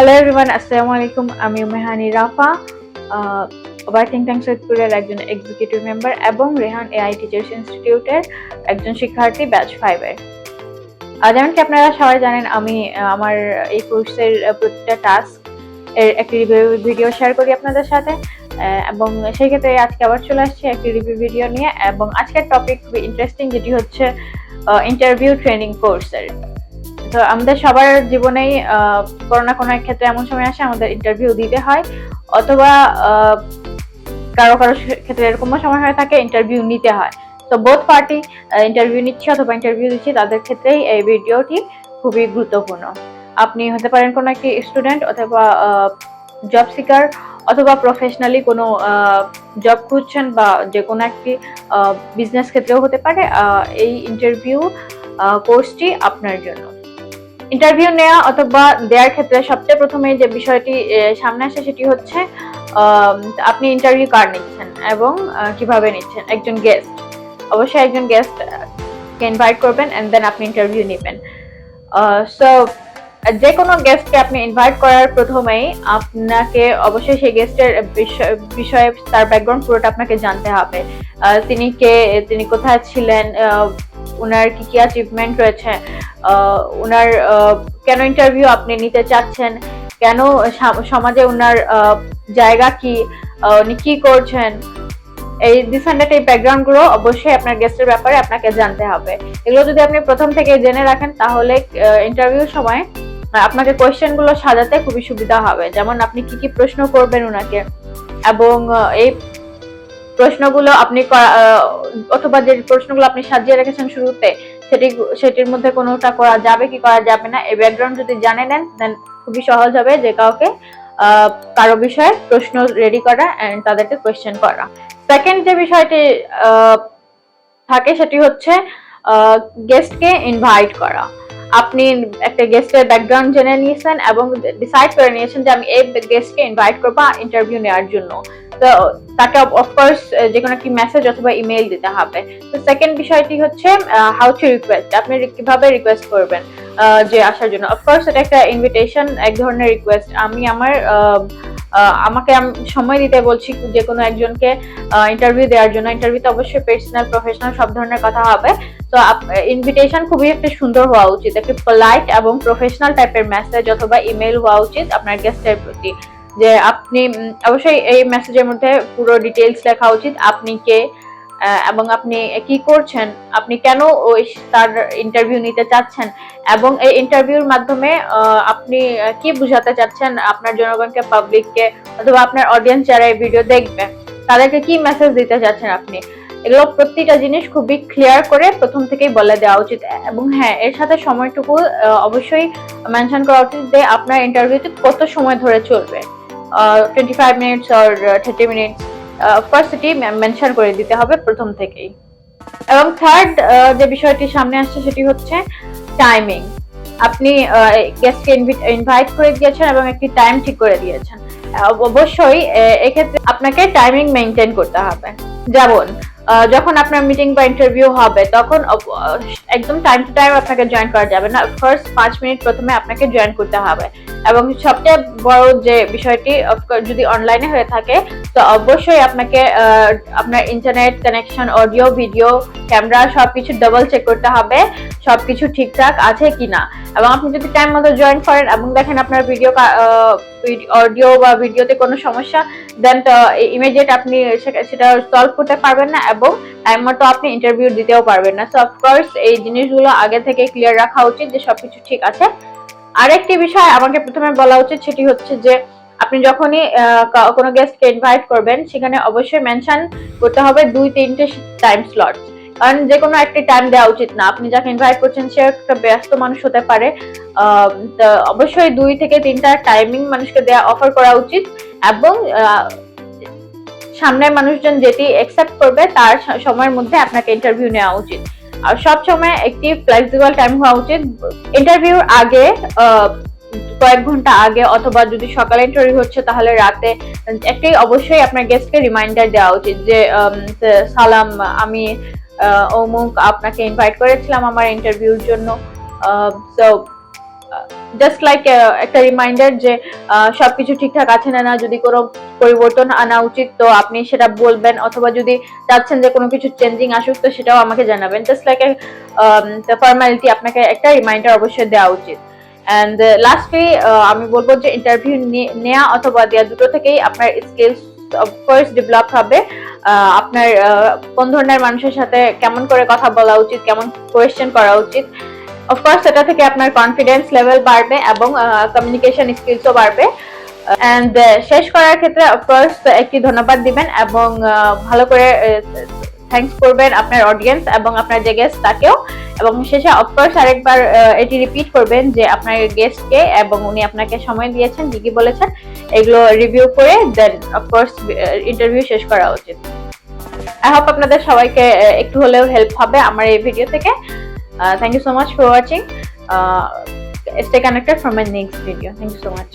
Hello everyone আসসালামু আলাইকুম আমি মেহানি রাফা ওভারথিং ট্যাঙ্ক সৈয়দপুরের একজন এক্সিকিউটিভ মেম্বার এবং রেহান এআই টিচার্স ইনস্টিটিউটের একজন শিক্ষার্থী ব্যাচ ফাইভের যেমন কি আপনারা সবাই জানেন, আমি আমার এই কোর্সের প্রতিটা টাস্ক এর একটি রিভিউ ভিডিও শেয়ার করি আপনাদের সাথে। এবং সেই ক্ষেত্রে আজকে আবার চলে আসছি একটি রিভিউ ভিডিও নিয়ে। এবং আজকের টপিক খুবই ইন্টারেস্টিং যেটি হচ্ছে ইন্টারভিউ ট্রেনিং কোর্সের তো আমাদের সবার জীবনেই কোনো না কোনো এক ক্ষেত্রে এমন সময় আসে, আমাদের ইন্টারভিউ দিতে হয়। অথবা কারও কারও ক্ষেত্রে এরকমও সময় হয়ে থাকে ইন্টারভিউ নিতে হয়। তো বোথ পার্টি ইন্টারভিউ নিচ্ছে অথবা ইন্টারভিউ দিচ্ছি, তাদের ক্ষেত্রেই এই ভিডিওটি খুবই গুরুত্বপূর্ণ। আপনি হতে পারেন কোনো একটি স্টুডেন্ট অথবা জব সিকার অথবা প্রফেশনালি কোনো জব খুঁজছেন বা যে কোনো একটি বিজনেস ক্ষেত্রেও হতে পারে এই ইন্টারভিউ কোর্সটি আপনার জন্য। ইন্টারভিউ নেওয়া অথবা দেওয়ার ক্ষেত্রে সবচেয়ে প্রথমে যে বিষয়টি সামনে আসে সেটি হচ্ছে আপনি ইন্টারভিউ কার নিচ্ছেন এবং কীভাবে নিচ্ছেন? একজন গেস্ট অবশ্যই একজন গেস্ট কে ইনভাইট করবেন এন্ড দেন আপনি ইন্টারভিউ নেবেন। সো যে কোনো গেস্টকে আপনি ইনভাইট করার প্রথমেই আপনাকে অবশ্যই সেই গেস্টের বিষয়ে তার ব্যাকগ্রাউন্ড পুরোটা আপনাকে জানতে হবে। তিনি কে, তিনি কোথায় ছিলেন? ওনার কি কি অ্যাচিভমেন্ট রয়েছে ওনার কেন ইন্টারভিউ আপনি নিতে চাচ্ছেন, কেন সমাজে ওনার জায়গা কি উনি কি করছেন, এই ডিফারেন্ট এই ব্যাকগ্রাউন্ডগুলো অবশ্যই আপনার গেস্টের ব্যাপারে আপনাকে জানতে হবে। এগুলো যদি আপনি প্রথম থেকে জেনে রাখেন, তাহলে ইন্টারভিউ সময় আপনাকে কোয়েশ্চেনগুলো সাজাতে খুবই সুবিধা হবে। যেমন আপনি কি কি প্রশ্ন করবেন ওনাকে এবং এই প্রশ্নগুলো আপনি অথবা যে প্রশ্নগুলো আপনি সাজিয়ে রেখেছেন শুরুতে, সেটি সেটির মধ্যে কোনোটা করা যাবে কি করা যাবে না, এই ব্যাকগ্রাউন্ড যদি জানে নেন দেন খুবই সহজ হবে যে কাউকে কারও বিষয়ে প্রশ্ন রেডি করা এন্ড তাদেরকে কোয়েশ্চেন করা। সেকেন্ড যে বিষয়টি থাকে সেটি হচ্ছে গেস্টকে ইনভাইট করা। আপনি একটা গেস্টের ব্যাকগ্রাউন্ড জেনে নিয়েছেন এবং ডিসাইড করে নিয়েছেন যে আমি এই গেস্টকে ইনভাইট করব ইন্টারভিউ নেওয়ার জন্য। তাকে অফকোর্স যে কোনো একটি মেসেজ অথবা ইমেল দিতে হবে। তো সেকেন্ড বিষয়টি হচ্ছে হাউ টু রিকোয়েস্ট আপনি কীভাবে রিকোয়েস্ট করবেন যে আসার জন্য। অফকোর্স এটা একটা ইনভিটেশন এক ধরনের রিকোয়েস্ট আমি আমার আমাকে আম- সময় দিতে বলছি যে কোনো একজনকে ইন্টারভিউ দেওয়ার জন্য। ইন্টারভিউতে অবশ্যই পার্সোনাল প্রফেশনাল সব ধরনের কথা হবে। তো ইনভিটেশন খুবই একটা সুন্দর হওয়া উচিত। একটি পোলাইট এবং প্রফেশনাল টাইপের মেসেজ অথবা ইমেল হওয়া উচিত আপনার গেস্টের প্রতি। যে আপনি অবশ্যই এই মেসেজের মধ্যে পুরো ডিটেলস লেখা উচিত। আপনি কে এবং আপনি কি করছেন, আপনি কেন ওই তার ইন্টারভিউ নিতে চাচ্ছেন, এবং এই ইন্টারভিউর মাধ্যমে আপনি কি বোঝাতে চাচ্ছেন আপনার জনগণকে পাবলিককে অথবা আপনার অডিয়েন্স যারা এই ভিডিও দেখবে, তাদেরকে কি মেসেজ দিতে চাচ্ছেন আপনি? এগুলো প্রতিটা জিনিস খুবই ক্লিয়ার করে প্রথম থেকেই বলে দেওয়া উচিত। এবং হ্যাঁ এর সাথে সময়টুকু অবশ্যই মেনশন করা উচিত যে আপনার ইন্টারভিউতে কত সময় ধরে চলবে। Twenty five minutes or thirty minutes first এটি মেনশন করে দিতে হবে প্রথম থেকেই। এবং থার্ড যে বিষয়টি সামনে আসছে সেটি হচ্ছে টাইমিং আপনি গেস্টকে ইনভাইট করে দিয়েছেন এবং একটি টাইম ঠিক করে দিয়েছেন। অবশ্যই এক্ষেত্রে আপনাকে টাইমিং মেনটেন করতে হবে। যেমন যখন আপনার মিটিং বা ইন্টারভিউ হবে, তখন একদম টাইম টু টাইম আপনাকে জয়েন করা যাবে না। ফার্স্ট পাঁচ মিনিট প্রথমে আপনাকে জয়েন করতে হবে। এবং সবচেয়ে বড় যে বিষয়টি যদি অনলাইনে হয়ে থাকে তো অবশ্যই আপনাকে আপনার internet connection audio video camera সবকিছু ডাবল চেক করতে হবে, সবকিছু ঠিকঠাক আছে কিনা। এবং আপনি যদি টাইম মতো জয়েন করেন এবং দেখেন আপনার ভিডিও অডিও বা ভিডিওতে কোনো সমস্যা দেন তো ইমিডিয়েট আপনি সেটা সলভ করতে পারবেন না এবং টাইম মতো আপনি ইন্টারভিউ দিতেও পারবেন না। সো অফকোর্স এই জিনিসগুলো আগে থেকে ক্লিয়ার রাখা উচিত যে সবকিছু ঠিক আছে। আরেকটি বিষয় আমাকে প্রথমে বলা উচিত সেটি হচ্ছে যে আপনি যখনই কোনো গেস্টকে ইনভাইট করবেন, সেখানে অবশ্যই মেনশন করতে হবে দুই, তিনটে টাইম স্লট কারণ যে কোনো একটি টাইম দেওয়া উচিত না। আপনি যাকে ইনভাইট করছেন, সে একটা ব্যস্ত মানুষ হতে পারে। অবশ্যই দুই থেকে তিনটা টাইমিং মানুষকে দেওয়া অফার করা উচিত। এবং সামনের মানুষজন যেটি অ্যাকসেপ্ট করবে, তার সময়ের মধ্যে আপনাকে ইন্টারভিউ নেওয়া উচিত। আর সব সময় একটি ফ্লেক্সিবল টাইম হওয়া উচিত। ইন্টারভিউর আগে কয়েক ঘণ্টা আগে অথবা যদি সকালে ইন্টারভিউ হচ্ছে তাহলে রাতে একটি অবশ্যই আপনার গেস্টকে রিমাইন্ডার দেওয়া উচিত যে সালাম আমি অমুক আপনাকে ইনভাইট করেছিলাম আমার ইন্টারভিউর জন্য। জাস্ট লাইক একটা রিমাইন্ডার যে আহ, সবকিছু ঠিকঠাক আছে না না যদি কোনো পরিবর্তন আনা উচিত তো আপনি সেটা বলবেন। অথবা যদি চাচ্ছেন যে কোনো কিছু চেঞ্জিং আসুক তো সেটাও আমাকে জানাবেন। জাস্ট লাইক ফর্মালিটি আপনাকে একটা রিমাইন্ডার অবশ্যই দেওয়া উচিত। অ্যান্ড লাস্টলি আমি বলব যে ইন্টারভিউ নেওয়া অথবা দেওয়া দুটো থেকেই আপনার স্কিলস অফকোর্স ডেভেলপ হবে। আপনার কোন ধরনের মানুষের সাথে কেমন করে কথা বলা উচিত, কেমন কোয়েশ্চেন করা উচিত। অফকোর্স এটা থেকে আপনার কনফিডেন্স লেভেল বাড়বে এবং কমিউনিকেশন স্কিলসও বাড়বে। অ্যান্ড শেষ করার ক্ষেত্রে অফকোর্স একটি ধন্যবাদ দিবেন এবং ভালো করে থ্যাঙ্কস করবেন আপনার অডিয়েন্স এবং আপনার যে গেস্ট তাকেও। এবং শেষে অফকোর্স আরেকবার এটি রিপিট করবেন যে আপনার গেস্টকে এবং উনি আপনাকে সময় দিয়েছেন, কি কি বলেছেন, এগুলো রিভিউ করে দেন অফকোর্স ইন্টারভিউ শেষ করা উচিত। আই হোপ আপনাদের সবাইকে একটু হলেও হেল্প হবে আমার এই ভিডিও থেকে। Thank you so much for watching stay connected for my next video thank you so much